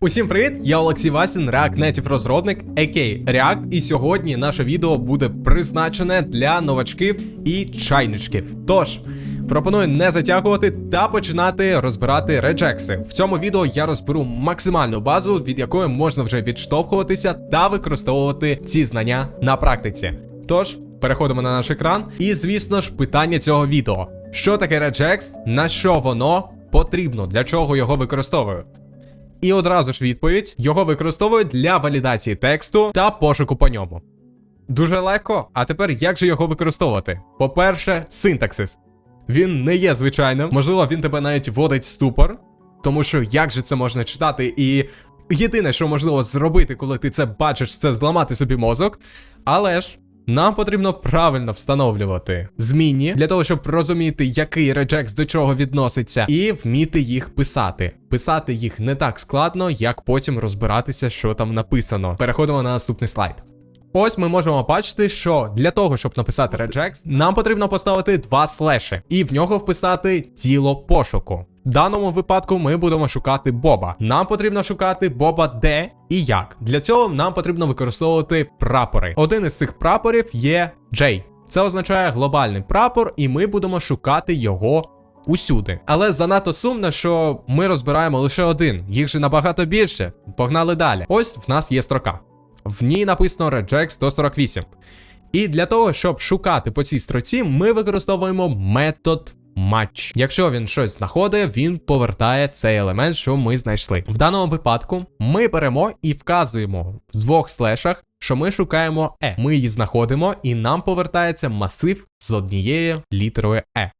Усім привіт! Я Олексій Васін, React Native розробник, AK React, і сьогодні наше відео буде призначене для новачків і чайничків. Тож, пропоную не затягувати та починати розбирати реджекси. В цьому відео я розберу максимальну базу, від якої можна вже відштовхуватися та використовувати ці знання на практиці. Тож, переходимо на наш екран. І, звісно ж, питання цього відео: що таке реджекс, на що воно потрібно, для чого його використовую? І одразу ж відповідь: його використовують для валідації тексту та пошуку по ньому. Дуже легко. А тепер як же його використовувати? По-перше, синтаксис. Він не є звичайним, можливо, він тебе навіть вводить в ступор, тому що як же це можна читати, і єдине, що можливо зробити, коли ти це бачиш, це зламати собі мозок. Але ж нам потрібно правильно встановлювати змінні для того, щоб розуміти, який реджекс до чого відноситься, і вміти їх писати. Писати їх не так складно, як потім розбиратися, що там написано. Переходимо на наступний слайд. Ось ми можемо бачити, що для того, щоб написати regex, нам потрібно поставити два слеші і в нього вписати тіло пошуку. В даному випадку ми будемо шукати Боба. Нам потрібно шукати Боба де і як. Для цього нам потрібно використовувати прапори. Один із цих прапорів є J. Це означає глобальний прапор, і ми будемо шукати його усюди. Але занадто сумно, що ми розбираємо лише один. Їх же набагато більше. Погнали далі. Ось в нас є строка. В ній написано regex 148. І для того, щоб шукати по цій строці, ми використовуємо метод match. Якщо він щось знаходить, він повертає цей елемент, що ми знайшли. В даному випадку ми беремо і вказуємо в двох слешах, що ми шукаємо E. Ми її знаходимо, і нам повертається масив з однією літерою E.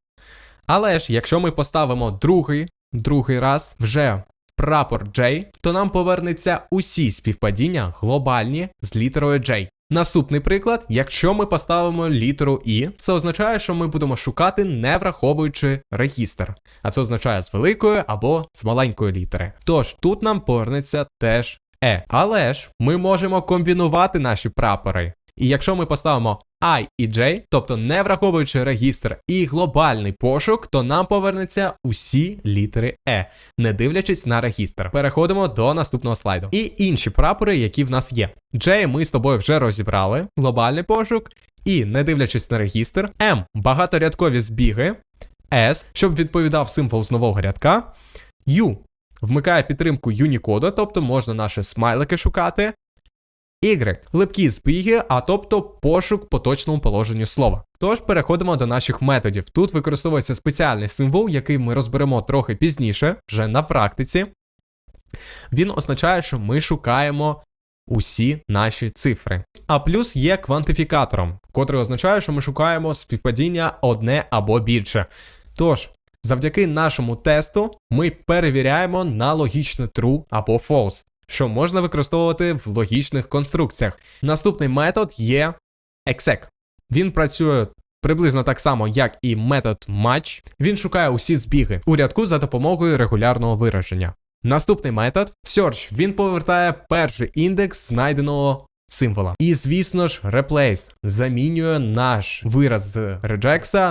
Але ж, якщо ми поставимо другий, другий раз вже прапор J, то нам повернеться усі співпадіння глобальні з літерою J. Наступний приклад, якщо ми поставимо літеру І, це означає, що ми будемо шукати, не враховуючи регістр. А це означає з великої або з маленької літери. Тож тут нам повернеться теж Е. Але ж ми можемо комбінувати наші прапори. І якщо ми поставимо I і J, тобто не враховуючи регістр і глобальний пошук, то нам повернеться усі літери E, не дивлячись на регістр. Переходимо до наступного слайду. І інші прапори, які в нас є. J ми з тобою вже розібрали, глобальний пошук, і не дивлячись на регістр, M багаторядкові збіги, S, щоб відповідав символ з нового рядка, U вмикає підтримку Unicode, тобто можна наші смайлики шукати. Y липкі збіги, а тобто пошук по точному положенню слова. Тож переходимо до наших методів. Тут використовується спеціальний символ, який ми розберемо трохи пізніше, вже на практиці. Він означає, що ми шукаємо усі наші цифри. А плюс є квантифікатором, котрий означає, що ми шукаємо співпадіння одне або більше. Тож, завдяки нашому тесту ми перевіряємо на логічне true або false що можна використовувати в логічних конструкціях. Наступний метод є exec. Він працює приблизно так само, як і метод match. Він шукає усі збіги у рядку за допомогою регулярного вираження. Наступний метод search. Він повертає перший індекс знайденого символа. І, звісно ж, replace замінює наш вираз з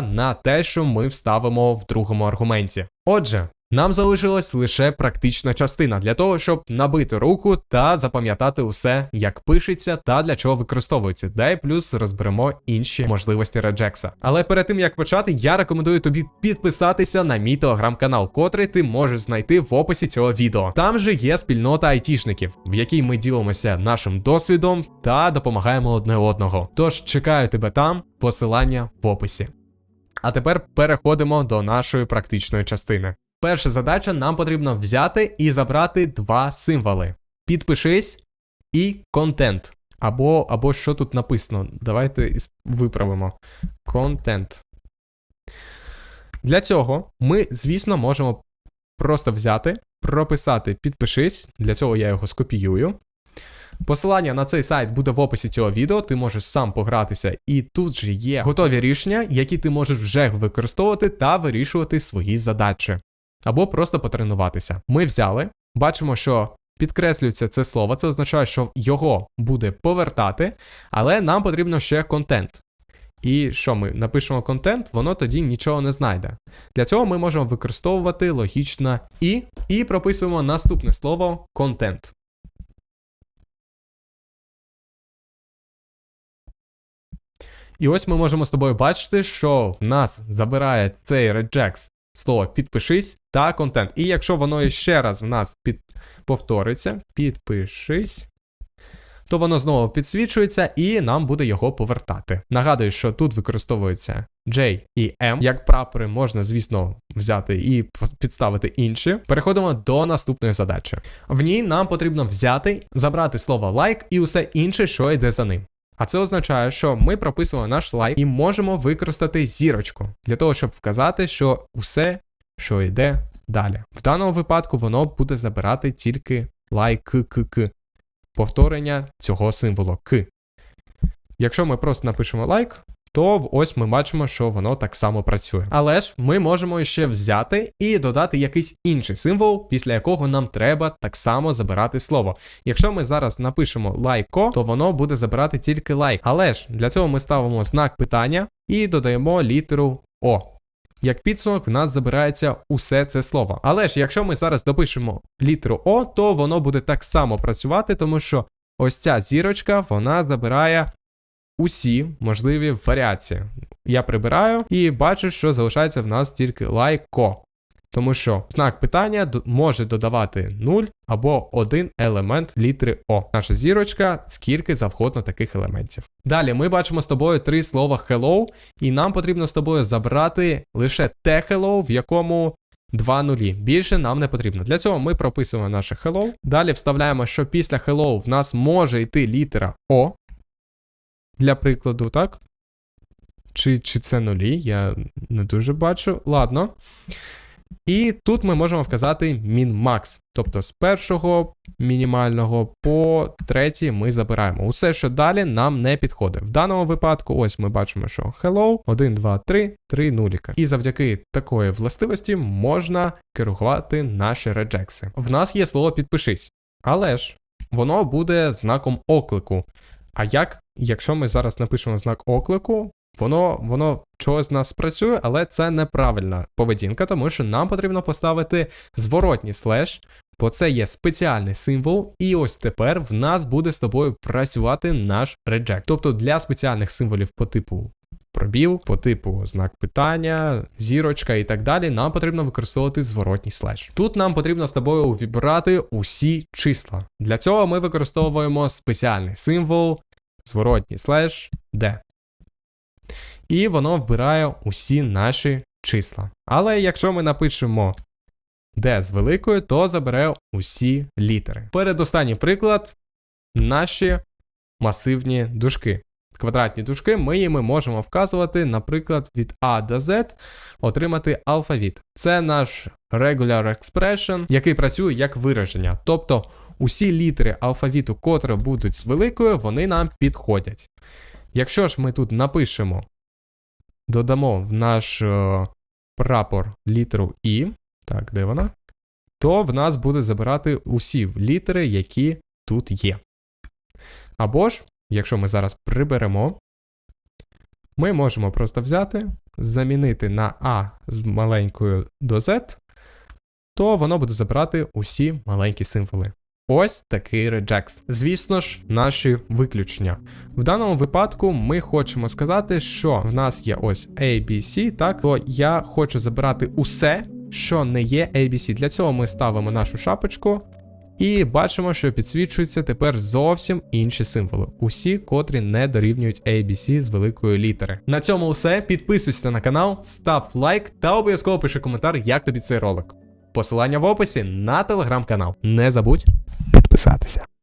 на те, що ми вставимо в другому аргументі. Отже, нам залишилась лише практична частина для того, щоб набити руку та запам'ятати усе, як пишеться та для чого використовується. Да і плюс розберемо інші можливості реджекса. Але перед тим як почати, я рекомендую тобі підписатися на мій телеграм-канал, котрий ти можеш знайти в описі цього відео. Там же є спільнота айтішників, в якій ми ділимося нашим досвідом та допомагаємо одне одного. Тож чекаю тебе там, посилання в описі. А тепер переходимо до нашої практичної частини. Перша задача нам потрібно взяти і забрати два символи. Підпишись і контент. Або або що тут написано. Давайте виправимо. Контент. Для цього ми, звісно, можемо просто взяти, прописати підпишись. Для цього я його скопіюю. Посилання на цей сайт буде в описі цього відео, ти можеш сам погратися, і тут же є готові рішення, які ти можеш вже використовувати та вирішувати свої задачі або просто потренуватися. Ми взяли, бачимо, що підкреслюється це слово, це означає, що його буде повертати, але нам потрібно ще контент. І що ми напишемо контент, воно тоді нічого не знайде. Для цього ми можемо використовувати логічно і, і прописуємо наступне слово контент. І ось ми можемо з тобою бачити, що в нас забирає цей regex слово підпишись та контент. І якщо воно ще раз в нас під... повториться, підпишись, то воно знову підсвічується і нам буде його повертати. Нагадую, що тут використовується J і M. Як прапори можна, звісно, взяти і підставити інші. Переходимо до наступної задачі. В ній нам потрібно взяти, забрати слово лайк і усе інше, що йде за ним. А це означає, що ми прописуємо наш лайк і можемо використати зірочку для того, щоб вказати, що усе, що йде далі. В даному випадку воно буде забирати тільки лайк к к повторення цього символу к. Якщо ми просто напишемо лайк, то ось ми бачимо, що воно так само працює. Але ж ми можемо ще взяти і додати якийсь інший символ, після якого нам треба так само забирати слово. Якщо ми зараз напишемо лайко, то воно буде забирати тільки лайк. Але ж для цього ми ставимо знак питання і додаємо літеру О. Як підсумок, в нас забирається усе це слово. Але ж якщо ми зараз допишемо літеру О, то воно буде так само працювати, тому що ось ця зірочка вона забирає усі можливі варіації. Я прибираю і бачу, що залишається в нас тільки лайко. Тому що знак питання може додавати 0 або один елемент літери О. Наша зірочка, скільки завгодно таких елементів. Далі ми бачимо з тобою три слова hello, і нам потрібно з тобою забрати лише те hello, в якому два нулі. Більше нам не потрібно. Для цього ми прописуємо наше hello. Далі вставляємо, що після hello в нас може йти літера О. Для прикладу, так? Чи, Чи це нулі? Я не дуже бачу. Ладно. І тут ми можемо вказати min-max. Тобто з першого мінімального по третій ми забираємо. Усе, що далі, нам не підходить. В даному випадку, ось ми бачимо, що hello, 1, 2, 3, 3 нуліка. І завдяки такої властивості можна керувати наші реджекси. В нас є слово підпишись, але ж воно буде знаком оклику. А як, якщо ми зараз напишемо знак оклику, Воно воно чогось з нас працює, але це неправильна поведінка, тому що нам потрібно поставити зворотній слеш, бо це є спеціальний символ, і ось тепер в нас буде з тобою працювати наш реджект. Тобто для спеціальних символів по типу пробіл, по типу знак питання, зірочка і так далі, нам потрібно використовувати зворотній слеш. Тут нам потрібно з тобою вибирати усі числа. Для цього ми використовуємо спеціальний символ, зворотній слеш, D і воно вбирає усі наші числа. Але якщо ми напишемо D з великою, то забере усі літери. Передостанній приклад наші масивні дужки. Квадратні дужки, ми їми можемо вказувати, наприклад, від А до Z отримати алфавіт. Це наш regular expression, який працює як вираження. Тобто усі літери алфавіту, котрі будуть з великою, вони нам підходять. Якщо ж ми тут напишемо додамо в наш е, прапор літеру І, так, де вона? То в нас буде забирати усі літери, які тут є. Або ж, якщо ми зараз приберемо, ми можемо просто взяти, замінити на А з маленькою до Z, то воно буде забирати усі маленькі символи. Ось такий реджекс. Звісно ж, наші виключення. В даному випадку ми хочемо сказати, що в нас є ось ABC, так, то я хочу забирати усе, що не є ABC. Для цього ми ставимо нашу шапочку. І бачимо, що підсвічуються тепер зовсім інші символи, усі, котрі не дорівнюють ABC з великої літери. На цьому все. Підписуйся на канал, став лайк та обов'язково пиши коментар, як тобі цей ролик. Посилання в описі на телеграм-канал. Не забудь підписатися.